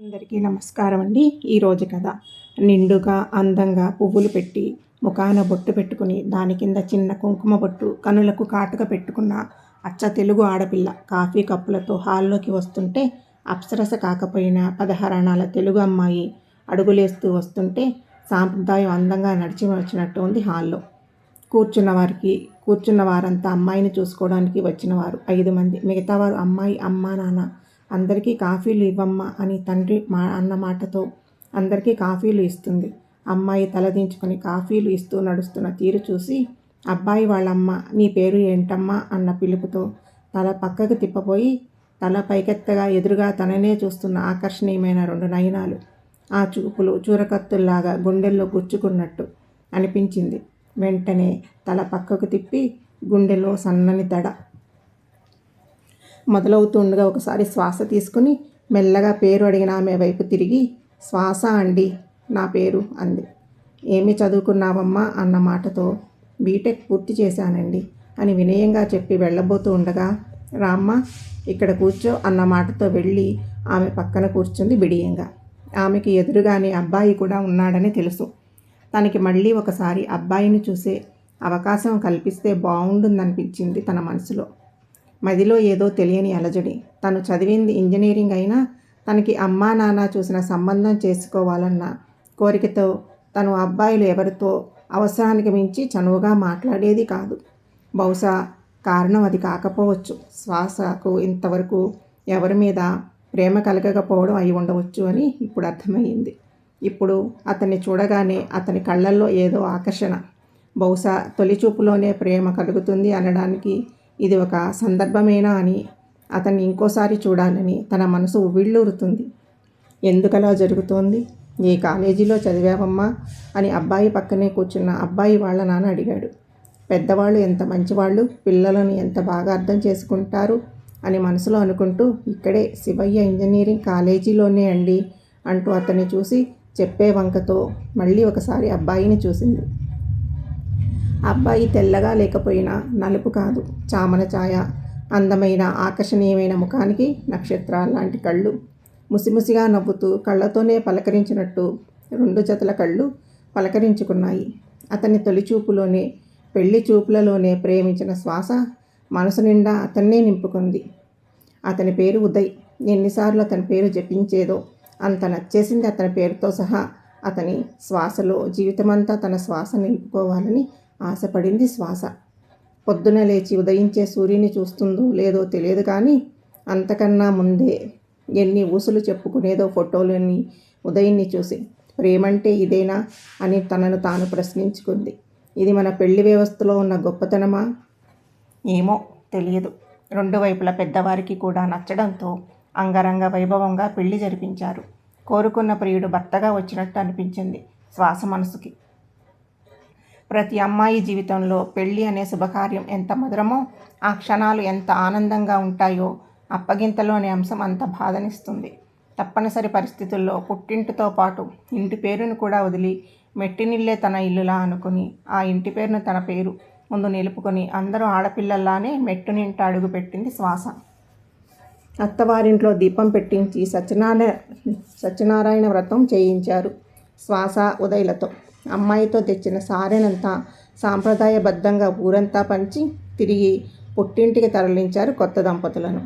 అందరికీ నమస్కారం అండి ఈరోజు కథ. నిండుగా అందంగా పువ్వులు పెట్టి ముఖాన బొట్టు పెట్టుకుని దాని కింద చిన్న కుంకుమ బొట్టు కనులకు కాటుక పెట్టుకున్న అచ్చ తెలుగు ఆడపిల్ల కాఫీ కప్పులతో హాల్లోకి వస్తుంటే అప్సరస కాకపోయినా పదహారణాల తెలుగు అమ్మాయి అడుగులేస్తూ వస్తుంటే సాంప్రదాయం అందంగా నడిచి వచ్చినట్టు ఉంది హాల్లో. కూర్చున్న వారికి కూర్చున్న వారంతా అమ్మాయిని చూసుకోవడానికి వచ్చినవారు ఐదు మంది. మిగతా వారు అమ్మాయి అమ్మా నాన్న అందరికీ కాఫీలు ఇవ్వమ్మా అని తండ్రి మా అన్న మాటతో అందరికీ కాఫీలు ఇస్తుంది. అమ్మాయి తలదించుకొని కాఫీలు ఇస్తూ నడుస్తున్న తీరు చూసి అబ్బాయి వాళ్ళమ్మ నీ పేరు ఏంటమ్మా? అన్న పిలుపుతో తల పక్కకు తిప్పబోయి తల పైకెత్తగా ఎదురుగా తననే చూస్తున్న ఆకర్షణీయమైన రెండు నయనాలు ఆ చూపులు చూరకత్తుల్లాగా గుండెల్లో గుచ్చుకున్నట్టు అనిపించింది. వెంటనే తల పక్కకు తిప్పి గుండెలో సన్నని దడ మొదలవుతుండగా ఒకసారి శ్వాస తీసుకుని మెల్లగా పేరు అడిగిన ఆమె వైపు తిరిగి శ్వాస అండి నా పేరు అంది. ఏమి చదువుకున్నావమ్మా? అన్న మాటతో బీటెక్ పూర్తి చేశానండి అని వినయంగా చెప్పి వెళ్ళబోతూ ఉండగా రామ్మ ఇక్కడ కూర్చో అన్న మాటతో వెళ్ళి ఆమె పక్కన కూర్చుంది బిడియంగా. ఆమెకి ఎదురుగానే అబ్బాయి కూడా ఉన్నాడని తెలుసు. తనకి మళ్ళీ ఒకసారి అబ్బాయిని చూసే అవకాశం కల్పిస్తే బాగుంటుందనిపించింది తన మనసులో. మదిలో ఏదో తెలియని అలజడి. తను చదివింది ఇంజనీరింగ్ అయినా తనకి అమ్మా నాన్న చూసిన సంబంధం చేసుకోవాలన్న కోరికతో తను అబ్బాయిలు ఎవరితో అవసరానికి మించి చనువుగా మాట్లాడేది కాదు. బహుశా కారణం అది కాకపోవచ్చు. శ్వాసకు ఇంతవరకు ఎవరి మీద ప్రేమ కలగకపోవడం అయి ఉండవచ్చు అని ఇప్పుడు అర్థమయ్యింది. ఇప్పుడు అతన్ని చూడగానే అతని కళ్ళల్లో ఏదో ఆకర్షణ. బహుశా తొలి చూపులోనే ప్రేమ కలుగుతుంది అనడానికి ఇది ఒక సందర్భమేనా అని అతన్ని ఇంకోసారి చూడాలని తన మనసు ఉవ్విళ్ళూరుతుంది. ఎందుకలా జరుగుతోంది? ఏ కాలేజీలో చదివావమ్మా? అని అబ్బాయి పక్కనే కూర్చున్న అబ్బాయి వాళ్ళ నాన్న అడిగాడు. పెద్దవాళ్ళు ఎంత మంచివాళ్ళు? పిల్లలను ఎంత బాగా అర్థం చేసుకుంటారు? అని మనసులో అనుకుంటూ ఇక్కడే శివయ్య ఇంజనీరింగ్ కాలేజీలోనే అండి అంటూ అతన్ని చూసి చెప్పే వంకతో మళ్ళీ ఒకసారి అబ్బాయిని చూసింది. అబ్బాయి తెల్లగా లేకపోయినా నలుపు కాదు చామన ఛాయ. అందమైన ఆకర్షణీయమైన ముఖానికి నక్షత్రాల లాంటి కళ్ళు. ముసిముసిగా నవ్వుతూ కళ్ళతోనే పలకరించినట్టు రెండు జతల కళ్ళు పలకరించుకున్నాయి. అతని తొలి చూపులోనే పెళ్ళి చూపులలోనే ప్రేమించిన శ్వాస మనసు నిండా అతన్నే నింపుకుంది. అతని పేరు ఉదయ్. ఎన్నిసార్లు అతని పేరు జపించేదో అంత నచ్చేసింది అతని పేరుతో సహా అతని శ్వాసలో జీవితమంతా తన శ్వాస నిలుపుకోవాలని ఆశపడింది శ్వాస. పొద్దున లేచి ఉదయించే సూర్యుని చూస్తుందో లేదో తెలియదు కానీ అంతకన్నా ముందే ఎన్ని ఊసులు చెప్పుకునేదో ఫోటోలని ఉదయాన్ని చూసి ప్రేమంటే ఇదేనా? అని తనను తాను ప్రశ్నించుకుంది. ఇది మన పెళ్ళి వ్యవస్థలో ఉన్న గొప్పతనమా? ఏమో తెలియదు. రెండు వైపుల పెద్దవారికి కూడా నచ్చడంతో అంగరంగ వైభవంగా పెళ్ళి జరిపించారు. కోరుకున్న ప్రియుడు భర్తగా వచ్చినట్టు అనిపించింది శ్వాస మనసుకి. ప్రతి అమ్మాయి జీవితంలో పెళ్ళి అనే శుభకార్యం ఎంత మధురమో ఆ క్షణాలు ఎంత ఆనందంగా ఉంటాయో అప్పగింతలోని అంశం అంత బాధనిస్తుంది. తప్పనిసరి పరిస్థితుల్లో పుట్టింటితో పాటు ఇంటి పేరును కూడా వదిలి మెట్టినిల్లే తన ఇల్లులా అనుకుని ఆ ఇంటి పేరును తన పేరు ముందు నిలుపుకొని అందరూ ఆడపిల్లల్లానే మెట్టునింట అడుగు పెట్టింది శ్వాస. అత్తవారింట్లో దీపం పెట్టించి సత్యనారాయణ సత్యనారాయణ వ్రతం చేయించారు శ్వాస ఉదయలతో. అమ్మాయితో తెచ్చిన సారెనంతా సాంప్రదాయబద్ధంగా ఊరంతా పంచి తిరిగి పుట్టింటికి తరలించారు కొత్త దంపతులను.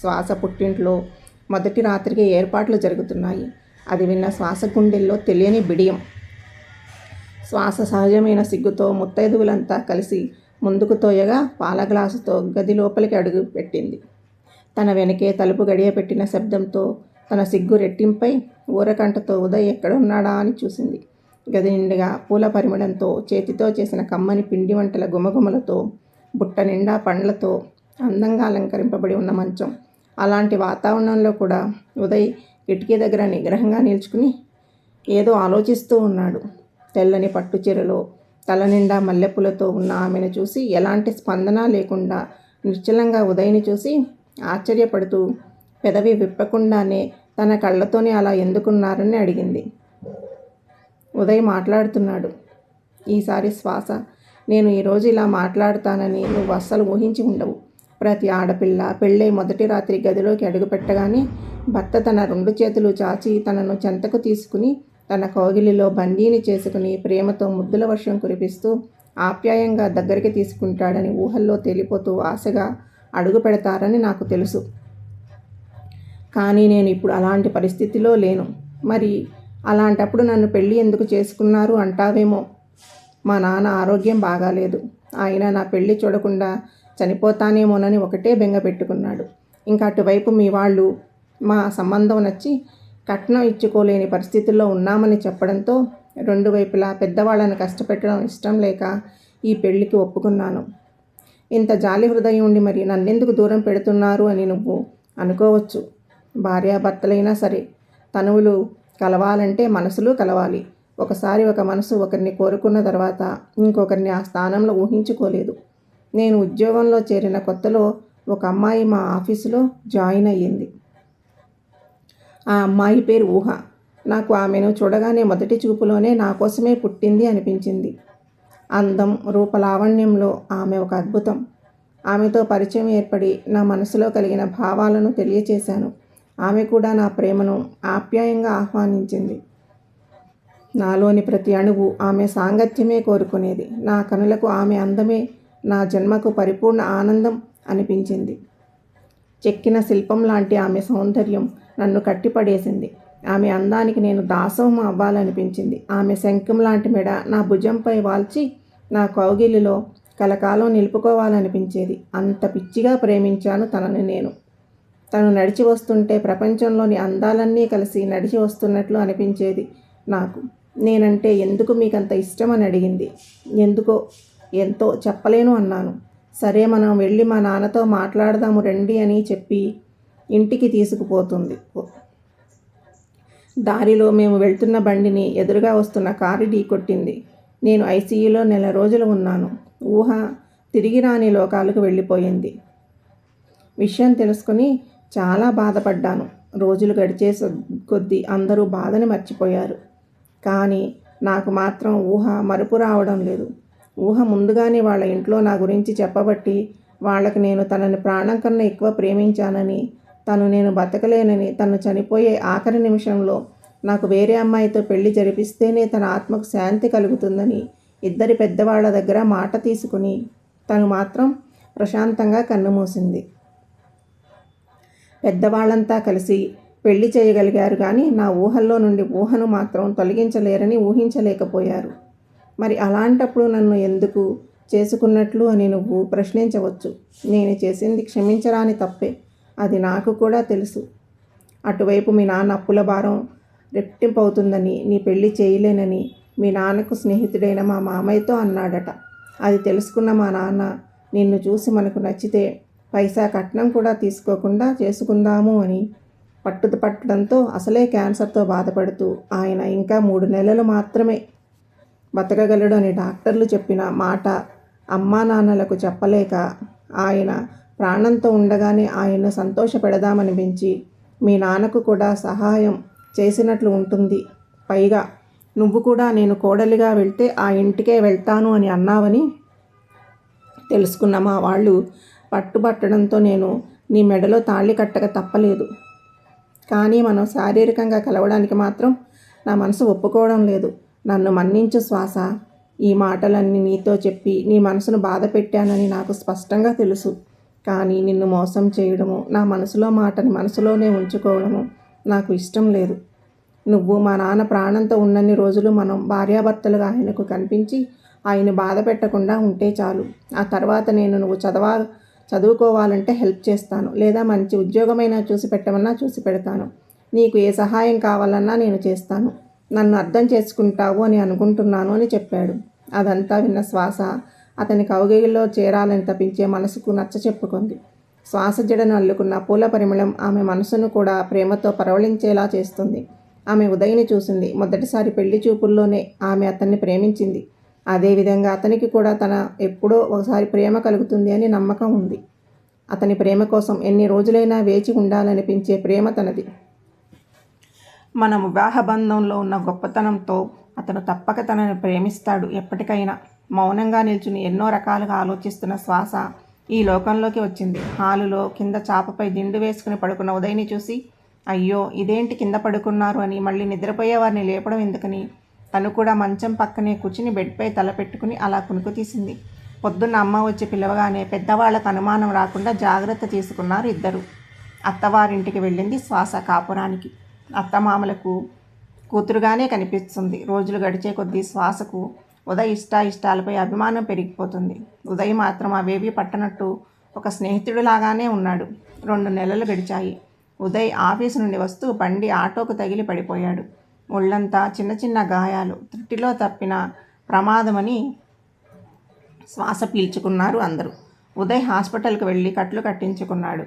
శ్వాస పుట్టింట్లో మొదటి రాత్రికి ఏర్పాట్లు జరుగుతున్నాయి. అది విన్న శ్వాస గుండెల్లో తెలియని బిడియం. శ్వాస సహజమైన సిగ్గుతో ముత్తైదువులంతా కలిసి ముందుకు తోయగా పాల గ్లాసుతో గది లోపలికి అడుగు పెట్టింది. తన వెనకే తలుపు గడియ పెట్టిన శబ్దంతో తన సిగ్గు రెట్టింపై ఊరకంటతో ఉదయ్ ఎక్కడున్నాడా అని చూసింది. గది నిండుగా పూల పరిమళంతో చేతితో చేసిన కమ్మని పిండి వంటల గుమగుమలతో బుట్ట నిండా పండ్లతో అందంగా అలంకరింపబడి ఉన్న మంచం. అలాంటి వాతావరణంలో కూడా ఉదయ్ కిటికీ దగ్గర నిగ్రహంగా నిల్చుకుని ఏదో ఆలోచిస్తూ ఉన్నాడు. తెల్లని పట్టు చీరలో తల నిండా మల్లెపూలతో ఉన్న ఆమెను చూసి ఎలాంటి స్పందన లేకుండా నిశ్చలంగా ఉదయ్ని చూసి ఆశ్చర్యపడుతూ పెదవి విప్పకుండానే తన కళ్ళతోనే అలా ఎందుకున్నారని అడిగింది. ఉదయ్ మాట్లాడుతున్నాడు. ఈసారి శ్వాస. నేను ఈరోజు ఇలా మాట్లాడతానని నువ్వు అస్సలు ఊహించి ఉండవు. ప్రతి ఆడపిల్ల పెళ్ళై మొదటి రాత్రి గదిలోకి అడుగుపెట్టగానే భర్త తన రెండు చేతులు చాచి తనను చెంతకు తీసుకుని తన కౌగిలిలో బందీని చేసుకుని ప్రేమతో ముద్దుల వర్షం కురిపిస్తూ ఆప్యాయంగా దగ్గరికి తీసుకుంటాడని ఊహల్లో తేలిపోతూ ఆశగా అడుగు పెడతారని నాకు తెలుసు. కానీ నేను ఇప్పుడు అలాంటి పరిస్థితిలో లేను. మరి అలాంటప్పుడు నన్ను పెళ్ళి ఎందుకు చేసుకున్నారు అంటావేమో. మా నాన్న ఆరోగ్యం బాగాలేదు. ఆయన నా పెళ్ళి చూడకుండా చనిపోతానేమోనని ఒకటే బెంగ పెట్టుకున్నాడు. ఇంకా అటువైపు మీ వాళ్ళు మా సంబంధం నచ్చి కట్నం ఇచ్చుకోలేని పరిస్థితుల్లో ఉన్నామని చెప్పడంతో రెండు వైపులా పెద్దవాళ్ళని కష్టపెట్టడం ఇష్టం లేక ఈ పెళ్ళికి ఒప్పుకున్నాను. ఇంత జాలి హృదయం ఉండి మరి నన్నెందుకు దూరం పెడుతున్నారు అని నువ్వు అనుకోవచ్చు. భార్యాభర్తలైనా సరే తనువులు కలవాలంటే మనసులు కలవాలి. ఒకసారి ఒక మనసు ఒకరిని కోరుకున్న తర్వాత ఇంకొకరిని ఆ స్థానంలో ఊహించుకోలేదు. నేను ఉద్యోగంలో చేరిన కొత్తలో ఒక అమ్మాయి మా ఆఫీసులో జాయిన్ అయ్యింది. ఆ అమ్మాయి పేరు ఊహ. నాకు ఆమెను చూడగానే మొదటి చూపులోనే నా కోసమే పుట్టింది అనిపించింది. అందం రూపలావణ్యంలో ఆమె ఒక అద్భుతం. ఆమెతో పరిచయం ఏర్పడి నా మనసులో కలిగిన భావాలను తెలియచేశాను. ఆమె కూడా నా ప్రేమను ఆప్యాయంగా ఆహ్వానించింది. నాలోని ప్రతి అణువు ఆమె సాంగత్యమే కోరుకునేది. నా కనులకు ఆమె అందమే నా జన్మకు పరిపూర్ణ ఆనందం అనిపించింది. చెక్కిన శిల్పం లాంటి ఆమె సౌందర్యం నన్ను కట్టిపడేసింది. ఆమె అందానికి నేను దాసోహం అవ్వాలనిపించింది. ఆమె శంఖం లాంటి మెడ నా భుజంపై వాల్చి నా కౌగిలిలో కలకాలం నిలుపుకోవాలనిపించేది. అంత పిచ్చిగా ప్రేమించాను తనని నేను. తను నడిచి వస్తుంటే ప్రపంచంలోని అందాలన్నీ కలిసి నడిచి వస్తున్నట్లు అనిపించేది నాకు. నేనంటే ఎందుకు మీకంత అంత ఇష్టమని అడిగింది. ఎందుకో ఎంతో చెప్పలేను అన్నాను. సరే మనం వెళ్ళి మా నాన్నతో మాట్లాడదాము రండి అని చెప్పి ఇంటికి తీసుకుపోతుంది. దారిలో మేము వెళ్తున్న బండిని ఎదురుగా వస్తున్న కారు ఢీ కొట్టింది. నేను ఐసీయూలో నెల రోజులు ఉన్నాను. ఊహ తిరిగి రాని లోకాలకు వెళ్ళిపోయింది. విషయం తెలుసుకుని చాలా బాధపడ్డాను. రోజులు గడిచే కొద్దీ అందరూ బాధని మర్చిపోయారు. కానీ నాకు మాత్రం ఊహ మరుపు రావడం లేదు. ఊహ ముందుగానే వాళ్ళ ఇంట్లో నా గురించి చెప్పబట్టి వాళ్ళకి నేను తనని ప్రాణం కన్నా ఎక్కువ ప్రేమించానని తను నేను బతకలేనని తను చనిపోయే ఆఖరి నిమిషంలో నాకు వేరే అమ్మాయితో పెళ్ళి జరిపిస్తేనే తన ఆత్మకు శాంతి కలుగుతుందని ఇద్దరి పెద్దవాళ్ళ దగ్గర మాట తీసుకుని తను మాత్రం ప్రశాంతంగా కన్నుమూసింది పెద్దవాళ్ళంతా కలిసి పెళ్ళి చేయగలిగారు కానీ నా ఊహల్లో నుండి ఊహను మాత్రం తొలగించలేరని ఊహించలేకపోయారు. మరి అలాంటప్పుడు నన్ను ఎందుకు చేసుకున్నట్లు అని నువ్వు ప్రశ్నించవచ్చు. నేను చేసింది క్షమించరాని తప్పే. అది నాకు కూడా తెలుసు. అటువైపు మీ నాన్న అప్పుల భారం రెట్టింపు అవుతుందని నీ పెళ్ళి చేయలేనని మీ నాన్నకు స్నేహితుడైన మా మామయ్యతో అన్నాడట. అది తెలుసుకున్న మా నాన్న నిన్ను చూసి మనకు నచ్చితే పైసా కట్నం కూడా తీసుకోకుండా చేసుకుందాము అని పట్టుద పట్టడంతో అసలే క్యాన్సర్తో బాధపడుతూ ఆయన ఇంకా మూడు నెలలు మాత్రమే బతకగలడు అని డాక్టర్లు చెప్పిన మాట అమ్మా నాన్నలకు చెప్పలేక ఆయన ప్రాణంతో ఉండగానే ఆయన్ను సంతోషపెడదామనిపించి మీ నాన్నకు కూడా సహాయం చేసినట్లు ఉంటుంది. పైగా నువ్వు కూడా నేను కోడలిగా వెళ్తే ఆ ఇంటికే వెళ్తాను అని అన్నావని తెలుసుకున్న మా వాళ్ళు పట్టుబట్టడంతో నేను నీ మెడలో తాళి కట్టక తప్పలేదు. కానీ మనం శారీరకంగా కలవడానికి మాత్రం నా మనసు ఒప్పుకోవడం లేదు. నన్ను మన్నించు శ్వాస. ఈ మాటలన్నీ నీతో చెప్పి నీ మనసును బాధ పెట్టానని నాకు స్పష్టంగా తెలుసు. కానీ నిన్ను మోసం చేయడము నా మనసులో మాటని మనసులోనే ఉంచుకోవడము నాకు ఇష్టం లేదు. నువ్వు మా నాన్న ప్రాణంతో ఉన్నన్ని రోజులు మనం భార్యాభర్తలుగా ఆయనకు కనిపించి ఆయన బాధ పెట్టకుండా ఉంటే చాలు. ఆ తర్వాత నేను నువ్వు చదవా చదువుకోవాలంటే హెల్ప్ చేస్తాను. లేదా మంచి ఉద్యోగమైనా చూసి పెట్టమన్నా చూసి పెడతాను. నీకు ఏ సహాయం కావాలన్నా నేను చేస్తాను. నన్ను అర్థం చేసుకుంటావు అని అనుకుంటున్నాను అని చెప్పాడు. అదంతా విన్న శ్వాస అతని కౌగిలిలో చేరాలని తప్పించే మనసుకు నచ్చ చెప్పుకుంది. శ్వాస జడను అల్లుకున్న పూల పరిమళం ఆమె మనసును కూడా ప్రేమతో పరవళించేలా చేస్తుంది. ఆమె ఉదయని చూసింది. మొదటిసారి పెళ్ళి చూపుల్లోనే ఆమె అతన్ని ప్రేమించింది. అదేవిధంగా అతనికి కూడా తన ఎప్పుడో ఒకసారి ప్రేమ కలుగుతుంది అని నమ్మకం ఉంది. అతని ప్రేమ కోసం ఎన్ని రోజులైనా వేచి ఉండాలనిపించే ప్రేమ తనది. మనం వివాహ బంధంలో ఉన్న గొప్పతనంతో అతను తప్పక తనని ప్రేమిస్తాడు. ఎప్పటికైనా మౌనంగా నిల్చుని ఎన్నో రకాలుగా ఆలోచిస్తున్న శ్వాస ఈ లోకంలోకి వచ్చింది. హాలులో కింద చాపపై దిండు వేసుకుని పడుకున్న ఉదయ్ని చూసి అయ్యో ఇదేంటి కింద పడుకున్నారు అని మళ్ళీ నిద్రపోయే వారిని లేపడం ఎందుకని? తను కూడా మంచం పక్కనే కూర్చుని బెడ్పై తల పెట్టుకుని అలా కునుకు తీసింది పొద్దున్న అమ్మ వచ్చి పిలవగానే పెద్దవాళ్ళకు అనుమానం రాకుండా జాగ్రత్త తీసుకున్నారు ఇద్దరు. అత్తవారింటికి వెళ్ళింది శ్వాస కాపురానికి. అత్తమామలకు కూతురుగానే కనిపిస్తుంది. రోజులు గడిచే కొద్దీ శ్వాసకు ఉదయ్ ఇష్టాయిష్టాలపై అభిమానం పెరిగిపోతుంది. ఉదయ్ మాత్రం అవేవి పట్టనట్టు ఒక స్నేహితుడిలాగానే ఉన్నాడు. రెండు నెలలు గడిచాయి. ఉదయ్ ఆఫీసు నుండి వస్తూ బండి ఆటోకు తగిలి పడిపోయాడు. ఒళ్ళంతా చిన్న చిన్న గాయాలు త్రుటిలో తప్పిన ప్రమాదమని శ్వాస పీల్చుకున్నారు అందరూ. ఉదయ్ హాస్పిటల్కి వెళ్ళి కట్లు కట్టించుకున్నాడు.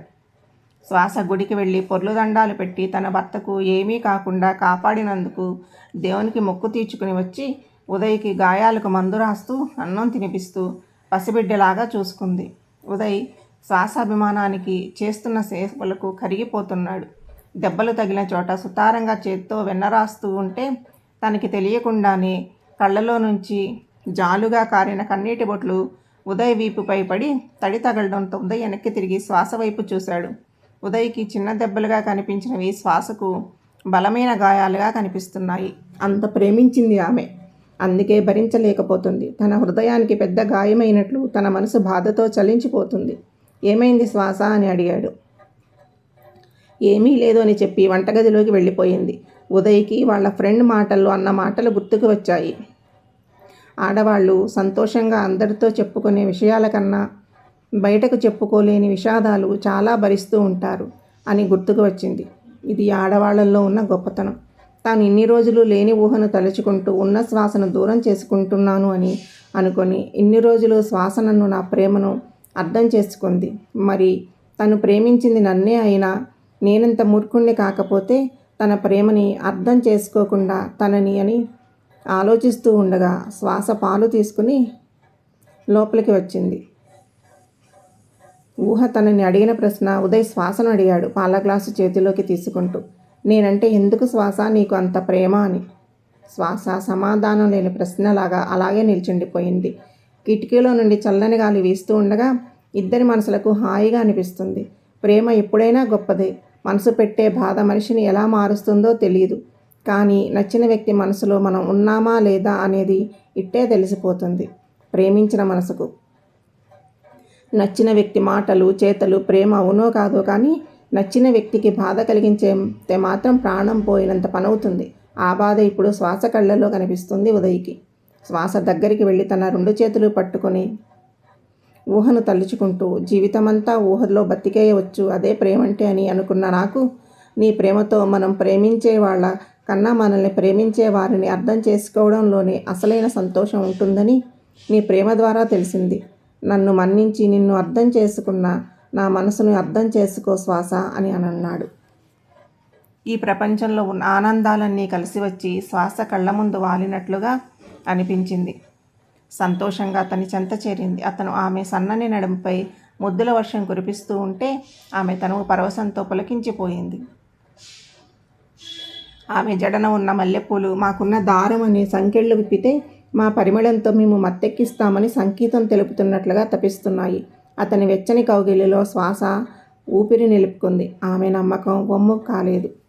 శ్వాస గుడికి వెళ్ళి పొర్లు దండాలు పెట్టి తన భర్తకు ఏమీ కాకుండా కాపాడినందుకు దేవునికి మొక్కు తీర్చుకుని వచ్చి ఉదయ్కి గాయాలకు మందు రాస్తూ అన్నం తినిపిస్తూ పసిబిడ్డలాగా చూసుకుంది. ఉదయ్ శ్వాసాభిమానానికి చేస్తున్న సేవలకు కరిగిపోతున్నాడు. దెబ్బలు తగిలిన చోట సుతారంగా చేత్తో వెన్నరాస్తూ ఉంటే తనకి తెలియకుండానే కళ్ళలో నుంచి జాలుగా కారిన కన్నీటి బొట్లు ఉదయ్ వీపుపై పడి తడి తగలడంతో ఉదయ్ వెనక్కి తిరిగి శ్వాస వైపు చూశాడు. ఉదయ్కి చిన్న దెబ్బలుగా కనిపించినవి శ్వాసకు బలమైన గాయాలుగా కనిపిస్తున్నాయి. అంత ప్రేమించింది ఆమె. అందుకే భరించలేకపోతుంది. తన హృదయానికి పెద్ద గాయమైనట్లు తన మనసు బాధతో చలించిపోతుంది. ఏమైంది శ్వాస అని అడిగాడు. ఏమీ లేదు అని చెప్పి వంటగదిలోకి వెళ్ళిపోయింది. ఉదయ్కి వాళ్ళ ఫ్రెండ్ మాటల్లో అన్న మాటలు గుర్తుకు వచ్చాయి. ఆడవాళ్ళు సంతోషంగా అందరితో చెప్పుకునే విషయాల కన్నా బయటకు చెప్పుకోలేని విషాదాలు చాలా భరిస్తూ ఉంటారు అని గుర్తుకు వచ్చింది. ఇది ఆడవాళ్ళల్లో ఉన్న గొప్పతనం. తాను ఇన్ని రోజులు లేని ఊహను తలుచుకుంటూ ఉన్న శ్వాసను దూరం చేసుకుంటున్నాను అని అనుకొని ఇన్ని రోజులు శ్వాసనను నా ప్రేమను అర్థం చేసుకుంది. మరి తను ప్రేమించింది నన్నే అయినా నేనంత మూర్ఖుణ్ణి కాకపోతే తన ప్రేమని అర్థం చేసుకోకుండా తనని అని ఆలోచిస్తూ ఉండగా శ్వాస పాలు తీసుకుని లోపలికి వచ్చింది. ఊహ తనని అడిగిన ప్రశ్న ఉదయ్ శ్వాసను అడిగాడు పాల గ్లాసు చేతిలోకి తీసుకుంటూ. నేనంటే ఎందుకు శ్వాస? నీకు అంత ప్రేమ అని. శ్వాస సమాధానం లేని ప్రశ్నలాగా అలాగే నిల్చుండిపోయింది. కిటికీలో నుండి చల్లని గాలి వీస్తూ ఉండగా ఇద్దరి మనసులకు హాయిగా అనిపిస్తుంది. ప్రేమ ఎప్పుడైనా గొప్పదే. మనసు పెట్టే బాధ మనిషిని ఎలా మారుస్తుందో తెలియదు కానీ నచ్చిన వ్యక్తి మనసులో మనం ఉన్నామా లేదా అనేది ఇట్టే తెలిసిపోతుంది. ప్రేమించిన మనసుకు. నచ్చిన వ్యక్తి మాటలు చేతలు ప్రేమ అవునో కాదో కానీ నచ్చిన వ్యక్తికి బాధ కలిగించే మాత్రం ప్రాణం పోయినంత పనవుతుంది. ఆ బాధ ఇప్పుడు శ్వాస కళ్ళలో కనిపిస్తుంది ఉదయ్కి. శ్వాస దగ్గరికి వెళ్ళి తన రెండు చేతులు పట్టుకొని ఊహను తలుచుకుంటూ జీవితమంతా ఊహలో బతికేయవచ్చు అదే ప్రేమంటే అని అనుకున్న నాకు నీ ప్రేమతో మనం ప్రేమించే వాళ్ళ కన్నా మనల్ని ప్రేమించే వారిని అర్థం చేసుకోవడంలోనే అసలైన సంతోషం ఉంటుందని నీ ప్రేమ ద్వారా తెలిసింది. నన్ను మన్నించి నిన్ను అర్థం చేసుకున్న నా మనసును అర్థం చేసుకో శ్వాస అని అన్నాడు. ఈ ప్రపంచంలో ఉన్న ఆనందాలన్నీ కలిసి వచ్చి శ్వాస కళ్ళ ముందు వాలినట్లుగా అనిపించింది. సంతోషంగా అతని చెంత చేరింది. అతను ఆమె సన్నని నడుముపై ముద్దుల వర్షం కురిపిస్తూ ఉంటే ఆమె తను పరవశంతో పులకించిపోయింది. ఆమె జడన ఉన్న మల్లెపూలు మాకున్న దారం అనే సంకెళ్ళు విప్పితే మా పరిమళంతో మేము మత్తెక్కిస్తామని సంకేతం తెలుపుతున్నట్లుగా తపిస్తున్నాయి. అతని వెచ్చని కౌగిలిలో శ్వాస ఊపిరి నిలుపుకుంది. ఆమె నమ్మకం బొమ్మ కాలేదు.